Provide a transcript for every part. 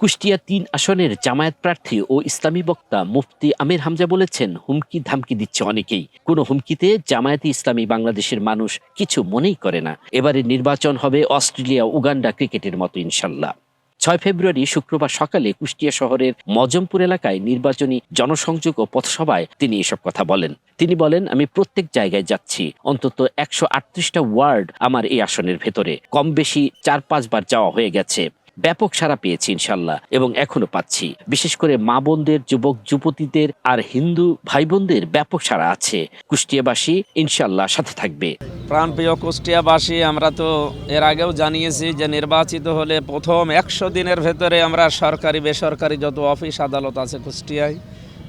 কুষ্টিয়া তিন আসনের জামায়াত প্রার্থী ও ইসলামী বক্তা মুফতি আমির হামজা বলেছেন, হুমকি ধামকি দিচ্ছে অনেকেই। কোনো হুমকিতে জামায়াতে ইসলামী বাংলাদেশের মানুষ কিছু মনেই করে না। এবারে নির্বাচন হবে অস্ট্রেলিয়া উগান্ডা ক্রিকেটের মতো, ইনশাল্লাহ। ছয় ফেব্রুয়ারি শুক্রবার সকালে কুষ্টিয়া শহরের মজমপুর এলাকায় নির্বাচনী জনসংযোগ ও পথসভায় তিনি এসব কথা বলেন। তিনি বলেন, আমি প্রত্যেক জায়গায় যাচ্ছি। অন্তত একশো আটত্রিশটা ওয়ার্ড আমার এই আসনের ভেতরে। কম বেশি চার পাঁচবার যাওয়া হয়ে গেছে। ব্যাপক সারা পেয়েছি ইনশাল্লাহ এবং এখনও পাচ্ছি। বিশেষ করে মা বোনদের, যুবক যুবতীদের আর হিন্দু ভাই বোনদের ব্যাপক সারা আছে। কুষ্টিয়াবাসী ইনশাল্লাহ সাথে থাকবে। প্রাণপ্রিয় কুষ্টিয়াবাসী, আমরা তো এর আগেও জানিয়েছি যে নির্বাচিত হলে প্রথম একশো দিনের ভেতরে আমরা সরকারি, বেসরকারি যত অফিস আদালত আছে কুষ্টিয়ায়,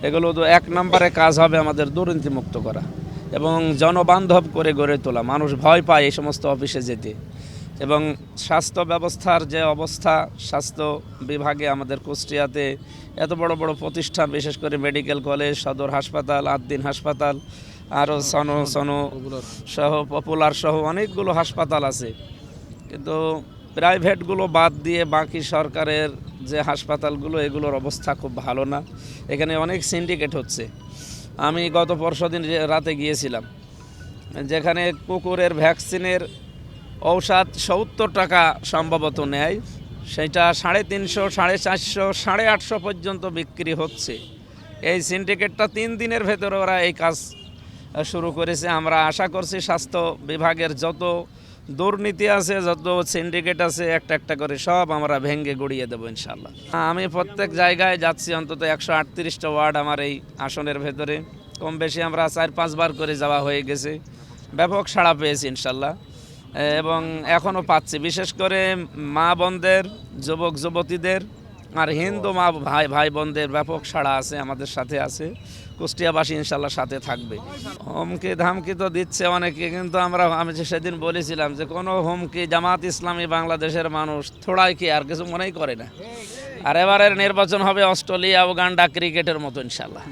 এগুলো তো এক নম্বরে কাজ হবে আমাদের দুর্নীতিমুক্ত করা এবং জনবান্ধব করে গড়ে তোলা। মানুষ ভয় পায় এই সমস্ত অফিসে যেতে। এবং স্বাস্থ্য ব্যবস্থার যে অবস্থা স্বাস্থ্য বিভাগে আমাদের কুষ্টিয়াতে এত বড় বড় প্রতিষ্ঠান বিশেষ করে মেডিকেল কলেজ সদর হাসপাতাল আদ্দিন হাসপাতাল আরও সনো সনো সহ পপুলার সহ অনেকগুলো হাসপাতাল আছে। কিন্তু প্রাইভেটগুলো বাদ দিয়ে বাকি সরকারের যে হাসপাতালগুলো এগুলোর অবস্থা খুব ভালো না। এখানে অনেক সিন্ডিকেট হচ্ছে। আমি গত পরশুদিন রাতে গিয়েছিলাম যেখানে কুকুরের ভ্যাকসিনের ঔষধ সত্তর টাকা সম্ভবত নেয়। সেটা সাড়ে তিনশো, সাড়ে চারশো, সাড়ে আটশো পর্যন্ত বিক্রি হচ্ছে। এই সিন্ডিকেটটা তিন দিনের ভেতরে ওরা এই কাজ শুরু করেছে। আমরা আশা করছি স্বাস্থ্য বিভাগের যত দুর্নীতি আছে, যত সিন্ডিকেট আছে, একটা একটা করে সব আমরা ভেঙ্গে গড়িয়ে দেবো ইনশাল্লাহ আমি প্রত্যেক জায়গায় যাচ্ছি, অন্তত একশো আটত্রিশটা ওয়ার্ড আমার এই আসনের ভেতরে। কম বেশি আমরা চার পাঁচবার করে যাওয়া হয়ে গেছে। ব্যাপক সাড়া পেয়েছি ইনশাল্লাহ এবং এখনও পাচ্ছি। বিশেষ করে মা বোনদের, যুবক, যুবতীদের আর হিন্দু মা ভাই ভাই বোনদের ব্যাপক সাড়া আছে, আমাদের সাথে আছে। কুষ্টিয়াবাসী ইনশাল্লাহ সাথে থাকবে। হুমকি ধামকি তো দিচ্ছে অনেকে, কিন্তু আমরা, আমি যে সেদিন বলেছিলাম যে কোনো হুমকি জামাত ইসলামী বাংলাদেশের মানুষ থোড়াই কি আর কিছু মনেই করে না। আর এবারের নির্বাচন হবে অস্ট্রেলিয়া, উগান্ডা ক্রিকেটের মতো ইনশাল্লাহ